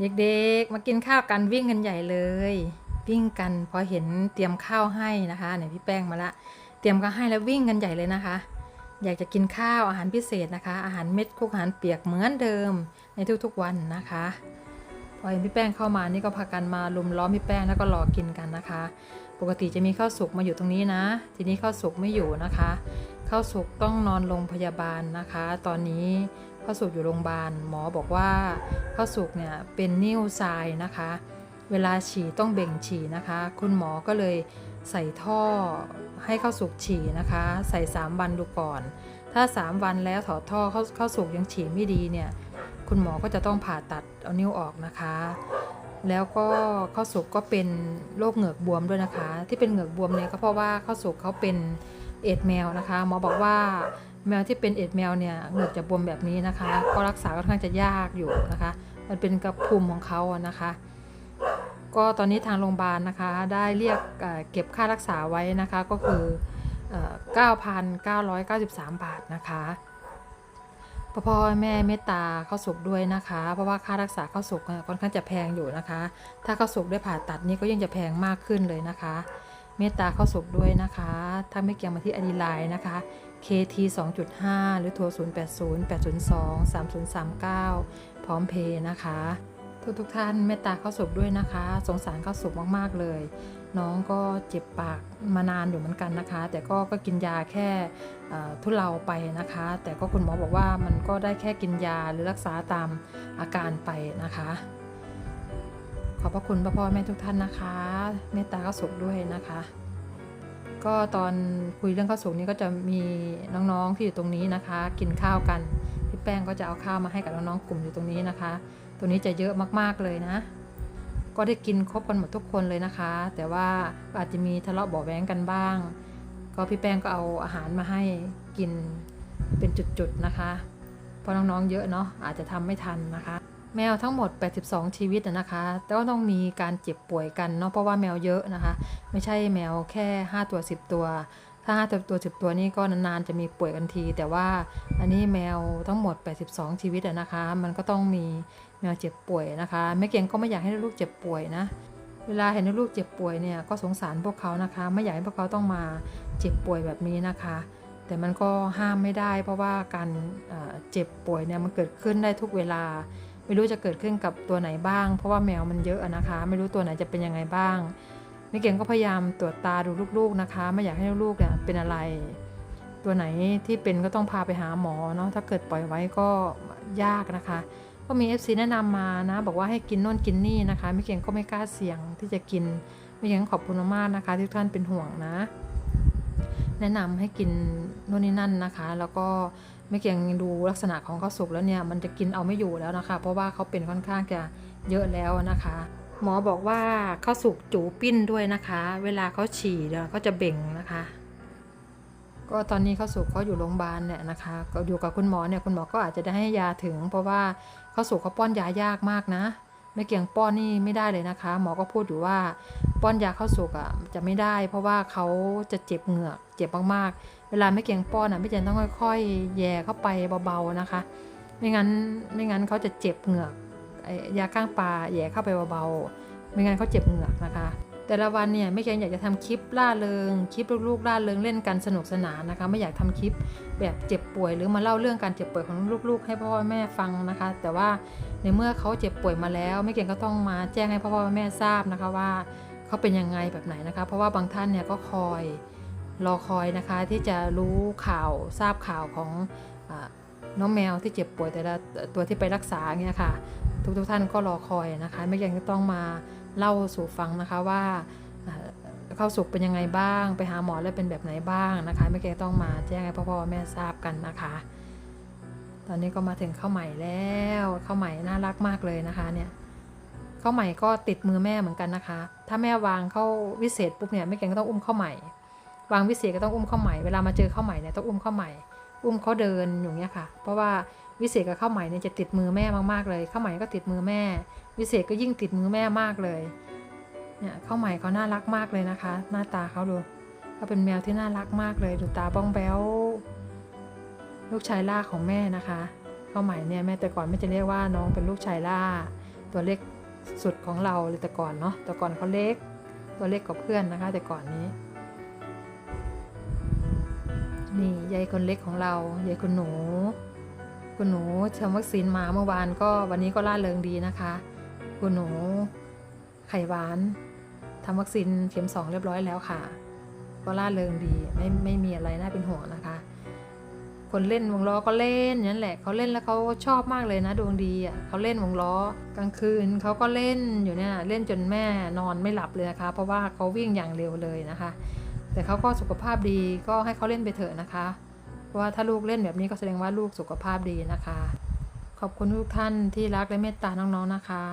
เด็กๆ มากินข้าวกันวิ่งกันใหญ่เลย วิ่งกันพอเห็นเตรียมข้าวให้นะคะเนี่ยพี่แป้งมาละ เตรียมก็ให้แล้ววิ่งกันใหญ่เลยนะคะ อยากจะกินข้าวอาหารพิเศษนะคะ อาหารเม็ดคุกอาหารเปียกเหมือนเดิมในทุกๆวันนะคะ พอเห็นพี่แป้งเข้ามานี่ก็พากันมาลุมล้อมพี่แป้งแล้วก็รอกินกันนะคะ ปกติจะมีข้าวสุกมาอยู่ตรงนี้นะ ทีนี้ข้าวสุกไม่อยู่นะคะ ข้าวสุกต้องนอนโรงพยาบาลนะคะ ตอนนี้ข้าวสุกอยู่โรงพยาบาล หมอบอกว่าข้าวสุกเนี่ยเป็นนิ่วทรายนะคะ เวลาฉี่ต้องเบ่งฉี่นะคะ คุณหมอก็เลยใส่ท่อให้ข้าวสุกฉี่นะคะ ใส่ 3 วันดูก่อน ถ้า 3 วันแล้วถอดท่อเข้าเข้าวสุกยังฉี่ไม่ดีเนี่ยคุณหมอก็จะต้องผ่าตัดเอานิ้วออกนะคะ แล้วก็ข้าวสุกก็เป็นโรคเหงือกบวมด้วยนะคะ ที่เป็นเหงือกบวมเนี่ยก็เพราะว่าข้าวสุกเขาเป็น เอดแมวนะคะหมอบอกว่าแมวที่เป็นเอดแมวเนี่ยเหงือกจะบวมแบบนี้นะคะ ก็รักษาค่อนข้างจะยากอยู่นะคะ มันเป็นกระพุ้มของเขาอะนะคะ ก็ตอนนี้ทางโรงพยาบาลนะคะได้เรียกเก็บค่ารักษาไว้นะคะก็คือเอ่อ9,993 บาทนะคะพ่อพ่อแม่เมตตาเข้าสุกด้วยนะคะ เพราะว่าค่ารักษาเข้าสุกค่อนข้างจะแพงอยู่นะคะ ถ้าเข้าสุกได้ผ่าตัดนี่ก็ยิ่งจะแพงมากขึ้นเลยนะคะ เมตตาเข้าสุกด้วยนะคะถ้าไม่เกี่ยวมาที่อดีไลน์นะคะ KT 2.5 หรือโทร 080 802 3039 พร้อมเพย์นะคะ ทุกทุกๆท่านเมตตาเข้าสุกด้วยนะคะ สงสารเข้าสุกมากๆเลย น้องก็เจ็บปากมานานอยู่เหมือนกันนะคะ แต่ก็ก็กินยาแค่ทุเลาไปนะคะ แต่ก็คุณหมอบอกว่ามันก็ได้แค่กินยาหรือรักษาตามอาการไปนะคะ ขอบพระคุณพ่อพ่อแม่ทุกท่านนะคะ เมตตาข้าสุกด้วยนะคะ ก็ตอนคุยเรื่องข้าวสุกนี้ก็จะมีน้องๆที่อยู่ตรงนี้นะคะ กินข้าวกันพี่แป้งก็จะเอาข้าวมาให้กับน้องๆกลุ่มอยู่ตรงนี้นะคะ ตัวนี้จะเยอะมากๆเลยนะ ก็ได้กินครบกันหมดทุกคนเลยนะคะ แต่ว่าอาจจะมีทะเลาะเบาะแว้งกันบ้าง ก็พี่แป้งก็เอาอาหารมาให้กินเป็นจุดๆนะคะ เพราะน้องๆเยอะเนาะอาจจะทำไม่ทันนะคะ แมวทั้งหมด 82 ชีวิตนะคะแต่ก็ต้องมีการเจ็บป่วยกันเนาะเพราะว่าแมวเยอะนะคะ ไม่ใช่แมวแค่ 5 ตัว 10 ตัว ถ้า 5 ตัวตัว10 ตัวนี่ก็นานๆจะมีป่วยกันที แต่ว่าอันนี้แมวทั้งหมด 82 ชีวิตนะคะ มันก็ต้องมีแมวเจ็บป่วยนะคะแม่เกียงก็ไม่อยากให้ลูกเจ็บป่วยนะเวลาเห็นลูกเจ็บป่วยเนี่ยก็สงสารพวกเขานะคะ ไม่อยากให้พวกเขาต้องมาเจ็บป่วยแบบนี้นะคะ แต่มันก็ห้ามไม่ได้ เพราะว่าการเจ็บป่วยเนี่ยมันเกิดขึ้นได้ทุกเวลา ไม่รู้จะเกิดขึ้นกับตัวไหนบ้าง เพราะว่าแมวมันเยอะนะคะ ไม่รู้ตัวไหนจะเป็นยังไงบ้างแม่เก่งก็พยายามตรวจตาดูลูกๆนะคะ ไม่อยากให้ลูกๆเนี่ยเป็นอะไร ตัวไหนที่เป็นก็ต้องพาไปหาหมอเนาะถ้าเกิดปล่อยไว้ก็ยากนะคะ ก็มี FC แนะนำมานะ บอกว่าให้กินโน่นกินนี่นะคะไม่เก่งก็ไม่กล้าเสี่ยงที่จะกินไม่เก่งขอบคุณมากนะคะที่ทุกท่านเป็นห่วงนะ แนะนำให้กินโน่นนี่นั่นนะคะ แล้วก็ ไม่เก่งดูลักษณะของข้าวสุกแล้วเนี่ยมันจะกินเอาไม่อยู่แล้วนะคะ เพราะว่าเขาเป็นค่อนข้างจะเยอะแล้วนะคะ หมอบอกว่าข้าวสุกจูปิ้นด้วยนะคะ เวลาเขาฉี่เนี่ยเขาจะเบ่งนะคะ ก็ตอนนี้ข้าวสุกเขาอยู่โรงพยาบาลเนี่ยนะคะ ก็อยู่กับคุณหมอเนี่ยคุณหมอก็อาจจะได้ให้ยาถึง เพราะว่าข้าวสุกเขาป้อนยายากมากนะไม่เกี่ยงป้อนนี่ไม่ได้เลยนะคะ หมอก็พูดอยู่ว่าป้อนยาข้าวสุกอะจะไม่ได้ เพราะว่าเขาจะเจ็บเหงือกเจ็บมากๆ เวลาไม่เกียงป้อนอะไม่เกี่ยงต้องค่อยๆ แย่เข้าไปเบาๆนะคะ ไม่งั้นไม่งั้นเขาจะเจ็บเหงือกยาข้างปลาแย่เข้าไปเบาๆไม่งั้นเขาเจ็บเหงือกนะคะ แต่ละวันเนี่ยไม่เคียงอยากจะทำคลิปล่าเริงคลิปลูกๆล่าเริงเล่นกันสนุกสนานนะคะ ไม่อยากทำคลิปแบบเจ็บป่วย หรือมาเล่าเรื่องการเจ็บป่วยของลูกๆ ให้พ่อแม่ฟังนะคะ แต่ว่าในเมื่อเขาเจ็บป่วยมาแล้ว ไม่เกียงก็ต้องมาแจ้งให้พ่อแม่ทราบนะคะว่าเขาเป็นยังไงแบบไหนนะคะ เพราะว่าบางท่านเนี่ยก็คอย รอคอยนะคะที่จะรู้ข่าวทราบข่าวของอน้องแมวที่เจ็บป่วยแต่ละตัวที่ไปรักษาเนี่ยค่ะ ทุกๆท่านก็รอคอยนะคะ ไม่เกียงก็ต้องมาเล่าสู่ฟังนะคะว่าเข้าสุกเป็นยังไงบ้าง ไปหาหมอแล้วเป็นแบบไหนบ้างนะคะ ไม่เก่งต้องมาแจ้งให้พ่อพ่อแม่ทราบกันนะคะ ตอนนี้ก็มาถึงข้าวใหม่แล้วข้าวใหม่น่ารักมากเลยนะคะเนี่ยข้าวใหม่ก็ติดมือแม่เหมือนกันนะคะ ถ้าแม่วางเข้าวิเศษปุ๊บเนี่ยไม่เก่งก็ต้องอุ้มข้าวใหม่ วางวิเศษก็ต้องอุ้มข้าใหม่เวลามาเจอข้าใหม่เนี่ยต้องอุ้มข้าใหม่ อุ้มเขาเดินอย่างเงี้ยค่ะ เพราะว่าวิเศษกับข้าใหม่เนี่ยจะติดมือแม่มากๆเลยข้าใหม่ก็ติดมือแม่ วิเศษก็ยิ่งติดมือแม่มากเลยเนี่ยข้าใหม่เขาน่ารักมากเลยนะคะ หน้าตาเขาดูเขาเป็นแมวที่น่ารักมากเลยดูตาบ้องแบ้วลูกชายล่าของแม่นะคะข้าใหม่เนี่ยแม่แต่ก่อนไม่จะเรียกว่าน้องเป็นลูกชายล่า ตัวเล็กสุดของเราเลยแต่ก่อนเนาะแต่ก่อนเขาเล็ก ตัวเล็กกว่าเพื่อนนะคะ แต่ก่อนนี้ นี่ยายคนเล็กของเรายายคุณหนู คุณหนูทำวัคซีนมาเมื่อวานก็วันนี้ก็ล่าเริงดีนะคะ คุณหนู ไข่หวานทำวัคซีนเข็มสองเรียบร้อยแล้วค่ะ ก็ล่าเริงดีไม่ไม่มีอะไรน่าเป็นห่วงนะคะ คนเล่นวงล้อก็เล่นนั้นแหละเขาเล่นแล้วเขาชอบมากเลยนะดวงดีอะเขาเล่นวงล้อกลางคืนเขาก็เล่นอยู่เนี่ยเล่นจนแม่นอนไม่หลับเลยนะคะ เพราะว่าเขาวิ่งอย่างเร็วเลยนะคะ แต่เขาก็สุขภาพดีก็ให้เขาเล่นไปเถอะนะคะเพราะว่าถ้าลูกเล่นแบบนี้ก็แสดงว่าลูกสุขภาพดีนะคะ ขอบคุณทุกท่านที่รักและเมตตาน้องๆนะคะ